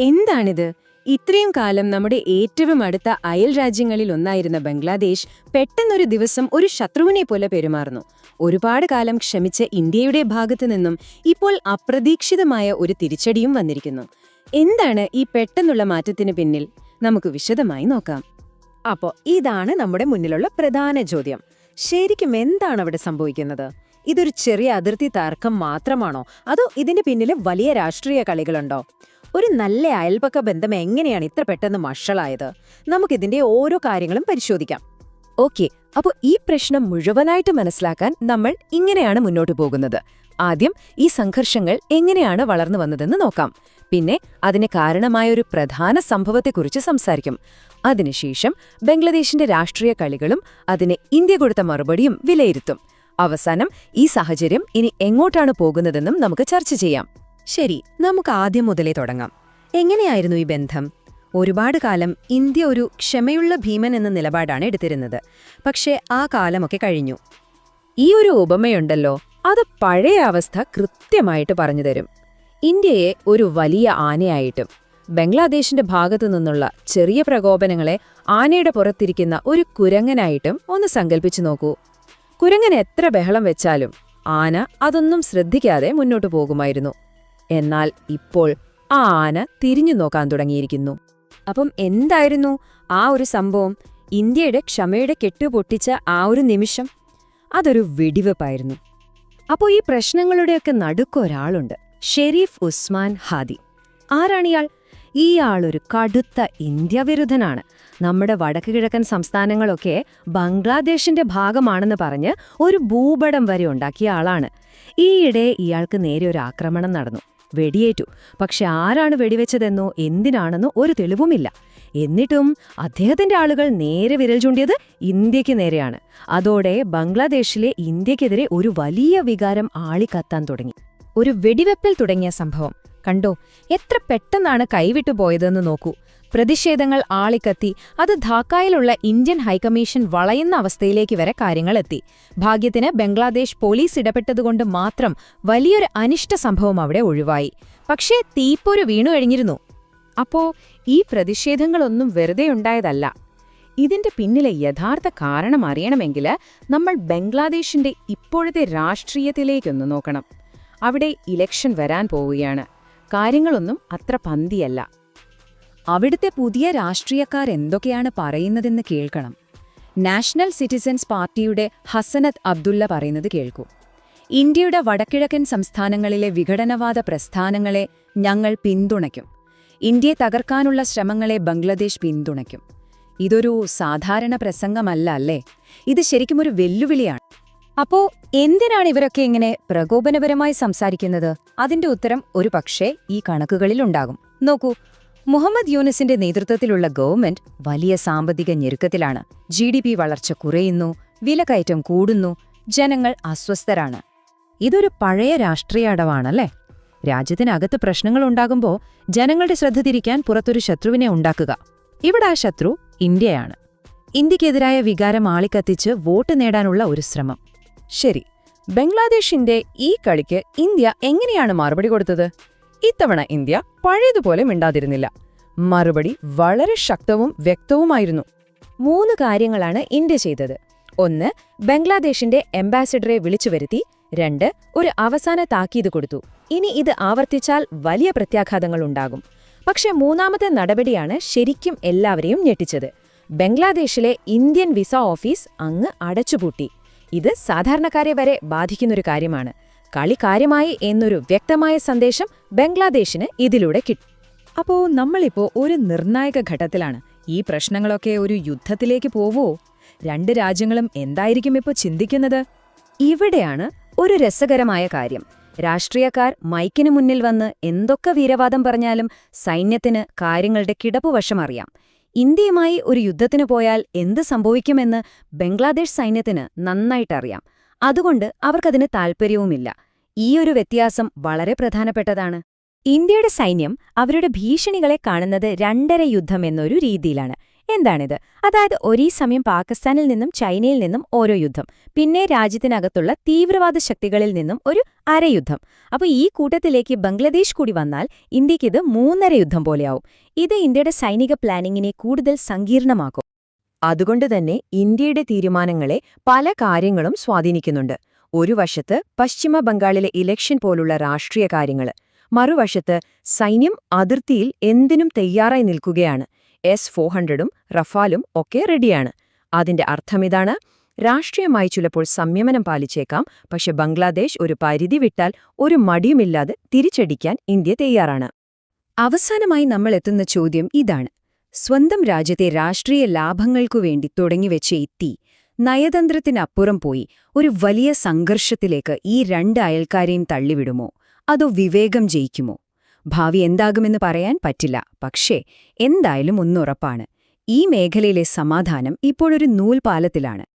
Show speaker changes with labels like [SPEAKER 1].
[SPEAKER 1] എന്താണിത്? ഇത്രയും കാലം നമ്മുടെ ഏറ്റവും അടുത്ത അയൽ രാജ്യങ്ങളിൽ ഒന്നായിരുന്ന ബംഗ്ലാദേശ് പെട്ടെന്നൊരു ദിവസം ഒരു ശത്രുവിനെ പോലെ പെരുമാറുന്നു. ഒരുപാട് കാലം ക്ഷമിച്ച ഇന്ത്യയുടെ ഭാഗത്തു നിന്നും ഇപ്പോൾ അപ്രതീക്ഷിതമായ ഒരു തിരിച്ചടിയും വന്നിരിക്കുന്നു. എന്താണ് ഈ പെട്ടെന്നുള്ള മാറ്റത്തിന് പിന്നിൽ? നമുക്ക് വിശദമായി നോക്കാം.
[SPEAKER 2] അപ്പോ ഇതാണ് നമ്മുടെ മുന്നിലുള്ള പ്രധാന ചോദ്യം. ശരിക്കും എന്താണ് അവിടെ സംഭവിക്കുന്നത്? ഇതൊരു ചെറിയ അതിർത്തി തർക്കം മാത്രമാണോ? അതോ ഇതിന്റെ പിന്നിൽ വലിയ രാഷ്ട്രീയ കളികളുണ്ടോ? ഒരു നല്ല അയൽപക്ക ബന്ധം എങ്ങനെയാണ് ഇത്ര പെട്ടെന്ന് മഷളായത് നമുക്കിതിന്റെ ഓരോ കാര്യങ്ങളും പരിശോധിക്കാം.
[SPEAKER 3] ഓക്കെ അപ്പോൾ ഈ പ്രശ്നം മുഴുവനായിട്ട് മനസ്സിലാക്കാൻ നമ്മൾ ഇങ്ങനെയാണ് മുന്നോട്ട് പോകുന്നത്. ആദ്യം ഈ സംഘർഷങ്ങൾ എങ്ങനെയാണ് വളർന്നു വന്നതെന്ന് നോക്കാം. പിന്നെ അതിന് കാരണമായ ഒരു പ്രധാന സംഭവത്തെക്കുറിച്ച് സംസാരിക്കും. അതിനുശേഷം ബംഗ്ലാദേശിന്റെ രാഷ്ട്രീയ കളികളും അതിന് ഇന്ത്യ കൊടുത്ത മറുപടിയും വിലയിരുത്തും. അവസാനം ഈ സാഹചര്യം ഇനി എങ്ങോട്ടാണ് പോകുന്നതെന്നും നമുക്ക് ചർച്ച ചെയ്യാം.
[SPEAKER 1] ശരി നമുക്ക് ആദ്യം മുതലേ തുടങ്ങാം. എങ്ങനെയായിരുന്നു ഈ ബന്ധം? ഒരുപാട് കാലം ഇന്ത്യ ഒരു ക്ഷമയുള്ള ഭീമൻ എന്ന നിലപാടാണ് എടുത്തിരുന്നത്. പക്ഷേ ആ കാലമൊക്കെ കഴിഞ്ഞു.
[SPEAKER 3] ഈ ഒരു ഉപമയുണ്ടല്ലോ അത് പഴയ അവസ്ഥ കൃത്യമായിട്ട് പറഞ്ഞു തരും. ഇന്ത്യയെ ഒരു വലിയ ആനയായിട്ടും ബംഗ്ലാദേശിന്റെ ഭാഗത്തു നിന്നുള്ള ചെറിയ പ്രകോപനങ്ങളെ ആനയുടെ പുറത്തിരിക്കുന്ന ഒരു കുരങ്ങനായിട്ടും ഒന്ന് സങ്കല്പിച്ചു നോക്കൂ. കുരങ്ങൻ എത്ര ബഹളം വെച്ചാലും ആന അതൊന്നും ശ്രദ്ധിക്കാതെ മുന്നോട്ടു പോകുമായിരുന്നു. എന്നാൽ ഇപ്പോൾ ആ ആന തിരിഞ്ഞു നോക്കാൻ തുടങ്ങിയിരിക്കുന്നു.
[SPEAKER 1] അപ്പം എന്തായിരുന്നു ആ ഒരു സംഭവം? ഇന്ത്യയുടെ ക്ഷമയുടെ കെട്ടുപൊട്ടിച്ച ആ ഒരു നിമിഷം അതൊരു വെടിവെപ്പായിരുന്നു. അപ്പോൾ ഈ പ്രശ്നങ്ങളുടെയൊക്കെ നടുക്കൊരാളുണ്ട് ഷെരീഫ് ഉസ്മാൻ ഹാദി. ആരാണിയാൾ ഈ ആളൊരു കടുത്ത ഇന്ത്യവിരുദ്ധനാണ് നമ്മുടെ വടക്ക് കിഴക്കൻ സംസ്ഥാനങ്ങളൊക്കെ ബംഗ്ലാദേശിന്റെ ഭാഗമാണെന്ന് പറഞ്ഞ് ഒരു ഭൂപടം വരെ ഉണ്ടാക്കിയ ആളാണ്. ഈയിടെ ഇയാൾക്ക് നേരെ ഒരു ആക്രമണം നടന്നു. വെടിയേറ്റു. പക്ഷെ ആരാണ് വെടിവെച്ചതെന്നോ എന്തിനാണെന്നോ ഒരു തെളിവുമില്ല. എന്നിട്ടും അദ്ദേഹത്തിന്റെ ആളുകൾ നേരെ വിരൽ ചൂണ്ടിയത് ഇന്ത്യയ്ക്ക് നേരെയാണ്. അതോടെ ബംഗ്ലാദേശിലെ ഇന്ത്യക്കെതിരെ ഒരു വലിയ വികാരം ആളിക്കത്താൻ തുടങ്ങി. ഒരു വെടിവെപ്പിൽ തുടങ്ങിയ സംഭവം. കണ്ടോ എത്ര പെട്ടെന്നാണ് കൈവിട്ടു പോയതെന്ന് നോക്കൂ. പ്രതിഷേധങ്ങൾ ആളിക്കത്തി അത് ധാക്കായിലുള്ള ഇന്ത്യൻ ഹൈക്കമ്മീഷൻ വളയുന്ന അവസ്ഥയിലേക്ക് വരെ കാര്യങ്ങളെത്തി ഭാഗ്യത്തിന് ബംഗ്ലാദേശ് പോലീസ് ഇടപെട്ടതുകൊണ്ട് മാത്രം വലിയൊരു അനിഷ്ട സംഭവം അവിടെ ഒഴിവായി. പക്ഷേ തീപ്പൊരു വീണു കഴിഞ്ഞിരുന്നു.
[SPEAKER 3] അപ്പോ ഈ പ്രതിഷേധങ്ങളൊന്നും വെറുതെ ഉണ്ടായതല്ല. ഇതിന്റെ പിന്നിലെ യഥാർത്ഥ കാരണം അറിയണമെങ്കിൽ നമ്മൾ ബംഗ്ലാദേശിന്റെ ഇപ്പോഴത്തെ രാഷ്ട്രീയത്തിലേക്കൊന്ന് നോക്കണം. അവിടെ ഇലക്ഷൻ വരാൻ പോവുകയാണ്. കാര്യങ്ങളൊന്നും അത്ര പന്തിയല്ല.
[SPEAKER 1] അവിടുത്തെ പുതിയ രാഷ്ട്രീയക്കാർ എന്തൊക്കെയാണ് പറയുന്നതെന്ന് കേൾക്കണം. നാഷണൽ സിറ്റിസൻസ് പാർട്ടിയുടെ ഹസനത്ത് അബ്ദുള്ള പറയുന്നത് കേൾക്കൂ. ഇന്ത്യയുടെ വടക്കിഴക്കൻ സംസ്ഥാനങ്ങളിലെ വിഘടനവാദ പ്രസ്ഥാനങ്ങളെ ഞങ്ങൾ പിന്തുണയ്ക്കും. ഇന്ത്യയെ തകർക്കാനുള്ള ശ്രമങ്ങളെ ബംഗ്ലാദേശ് പിന്തുണയ്ക്കും. ഇതൊരു സാധാരണ പ്രസംഗമല്ല അല്ലേ? ഇത് ശരിക്കും ഒരു വെല്ലുവിളിയാണ്. അപ്പോ എന്തിനാണ് ഇവരൊക്കെ ഇങ്ങനെ പ്രകോപനപരമായി സംസാരിക്കുന്നത്? അതിന്റെ ഉത്തരം ഒരു പക്ഷേ ഈ കണക്കുകളിൽ ഉണ്ടാകും. നോക്കൂ മുഹമ്മദ് യൂനിസിന്റെ നേതൃത്വത്തിലുള്ള ഗവൺമെന്റ് വലിയ സാമ്പത്തിക ഞെരുക്കത്തിലാണ്. ജി ഡി പി വളർച്ച കുറയുന്നു വിലക്കയറ്റം കൂടുന്നു ജനങ്ങൾ അസ്വസ്ഥരാണ്. ഇതൊരു പഴയ രാഷ്ട്രീയ അടവാണല്ലേ? രാജ്യത്തിനകത്ത് പ്രശ്നങ്ങൾ ഉണ്ടാകുമ്പോൾ ജനങ്ങളുടെ ശ്രദ്ധ തിരിക്കാൻ പുറത്തൊരു ശത്രുവിനെ ഉണ്ടാക്കുക. ഇവിടെ ആ ശത്രു ഇന്ത്യയാണ്. ഇന്ത്യക്കെതിരായ വികാരം ആളിക്കത്തിച്ച് വോട്ട് നേടാനുള്ള ഒരു ശ്രമം. ശരി ബംഗ്ലാദേശിന്റെ ഈ കളിക്ക് ഇന്ത്യ എങ്ങനെയാണ് മറുപടി കൊടുത്തത്? ഇത്തവണ ഇന്ത്യ പഴയതുപോലെ മിണ്ടാതിരുന്നില്ല. മറുപടി വളരെ ശക്തവും വ്യക്തവുമായിരുന്നു. മൂന്ന് കാര്യങ്ങളാണ് ഇന്ത്യ ചെയ്തത്. ഒന്ന് ബംഗ്ലാദേശിന്റെ അംബാസിഡറെ വിളിച്ചു വരുത്തി. രണ്ട് ഒരു അവസാന താക്കീത് കൊടുത്തു. ഇനി ഇത് ആവർത്തിച്ചാൽ വലിയ പ്രത്യാഘാതങ്ങൾ ഉണ്ടാകും. പക്ഷെ മൂന്നാമത്തെ നടപടിയാണ് ശരിക്കും എല്ലാവരെയും ഞെട്ടിച്ചത്. ബംഗ്ലാദേശിലെ ഇന്ത്യൻ വിസ ഓഫീസ് അങ്ങ് അടച്ചുപൂട്ടി. ഇത് സാധാരണക്കാരെ വരെ ബാധിക്കുന്നൊരു കാര്യമാണ്. കളി കാര്യമായി എന്നൊരു വ്യക്തമായ സന്ദേശം ബംഗ്ലാദേശിന് ഇതിലൂടെ കിട്ടി. അപ്പോ നമ്മളിപ്പോ ഒരു നിർണായക ഘട്ടത്തിലാണ്. ഈ പ്രശ്നങ്ങളൊക്കെ ഒരു യുദ്ധത്തിലേക്ക് പോവോ? രണ്ട് രാജ്യങ്ങളും എന്തായിരിക്കും ഇപ്പോൾ ചിന്തിക്കുന്നത്? ഇവിടെയാണ് ഒരു രസകരമായ കാര്യം. രാഷ്ട്രീയക്കാർ മൈക്കിനു മുന്നിൽ വന്ന് എന്തൊക്കെ വീരവാദം പറഞ്ഞാലും സൈന്യത്തിന് കാര്യങ്ങളുടെ കിടപ്പുവശം അറിയാം. ഇന്ത്യയുമായി ഒരു യുദ്ധത്തിന് പോയാൽ എന്ത് സംഭവിക്കുമെന്ന് ബംഗ്ലാദേശ് സൈന്യത്തിന് നന്നായിട്ടറിയാം. അതുകൊണ്ട് അവർക്കതിന് താൽപ്പര്യവുമില്ല. ഈയൊരു വ്യത്യാസം വളരെ പ്രധാനപ്പെട്ടതാണ്. ഇന്ത്യയുടെ സൈന്യം അവരുടെ ഭീഷണികളെ കാണുന്നത് രണ്ടര യുദ്ധം എന്നൊരു രീതിയിലാണ്.
[SPEAKER 4] എന്താണിത്? അതായത് ഒരേ സമയം പാകിസ്ഥാനിൽ നിന്നും ചൈനയിൽ നിന്നും ഓരോ യുദ്ധം പിന്നെ രാജ്യത്തിനകത്തുള്ള തീവ്രവാദ ശക്തികളിൽ നിന്നും ഒരു അരയുദ്ധം. അപ്പോൾ ഈ കൂട്ടത്തിലേക്ക് ബംഗ്ലാദേശ് കൂടി വന്നാൽ ഇന്ത്യക്കിത് മൂന്നര യുദ്ധം പോലെയാവും. ഇത് ഇന്ത്യയുടെ സൈനിക പ്ലാനിങ്ങിനെ കൂടുതൽ സങ്കീർണമാക്കും.
[SPEAKER 3] അതുകൊണ്ട് തന്നെ ഇന്ത്യയുടെ തീരുമാനങ്ങളെ പല കാര്യങ്ങളും സ്വാധീനിക്കുന്നുണ്ട്. ഒരു വശത്ത് പശ്ചിമ ബംഗാളിലെ ഇലക്ഷൻ പോലുള്ള രാഷ്ട്രീയ കാര്യങ്ങൾ മറുവശത്ത് സൈന്യം അതിർത്തിയിൽ എന്തിനും തയ്യാറായി നിൽക്കുകയാണ്. എസ് ഫോർ ഹൺഡ്രഡും റഫാലും ഒക്കെ റെഡിയാണ് അതിന്റെ അർത്ഥമിതാണ് രാഷ്ട്രീയമായി ചിലപ്പോൾ സംയമനം പാലിച്ചേക്കാം പക്ഷെ ബംഗ്ലാദേശ് ഒരു പരിധി വിട്ടാൽ ഒരു മടിയുമില്ലാതെ തിരിച്ചടിക്കാൻ ഇന്ത്യ തയ്യാറാണ്.
[SPEAKER 1] അവസാനമായി നമ്മൾ എത്തുന്ന ചോദ്യം ഇതാണ്. സ്വന്തം രാജ്യത്തെ രാഷ്ട്രീയ ലാഭങ്ങൾക്കു വേണ്ടി തുടങ്ങിവെച്ച ഈ നയതന്ത്രത്തിനപ്പുറം പോയി ഒരു വലിയ സംഘർഷത്തിലേക്ക് ഈ രണ്ട് അയൽക്കാരെയും തള്ളിവിടുമോ? അതോ വിവേകം ജയിക്കുമോ? ഭാവി എന്താകുമെന്ന് പറയാൻ പറ്റില്ല. പക്ഷേ എന്തായാലും ഒന്നുറപ്പാണ്. ഈ മേഖലയിലെ സമാധാനം ഇപ്പോഴൊരു നൂൽപാലത്തിലാണ്.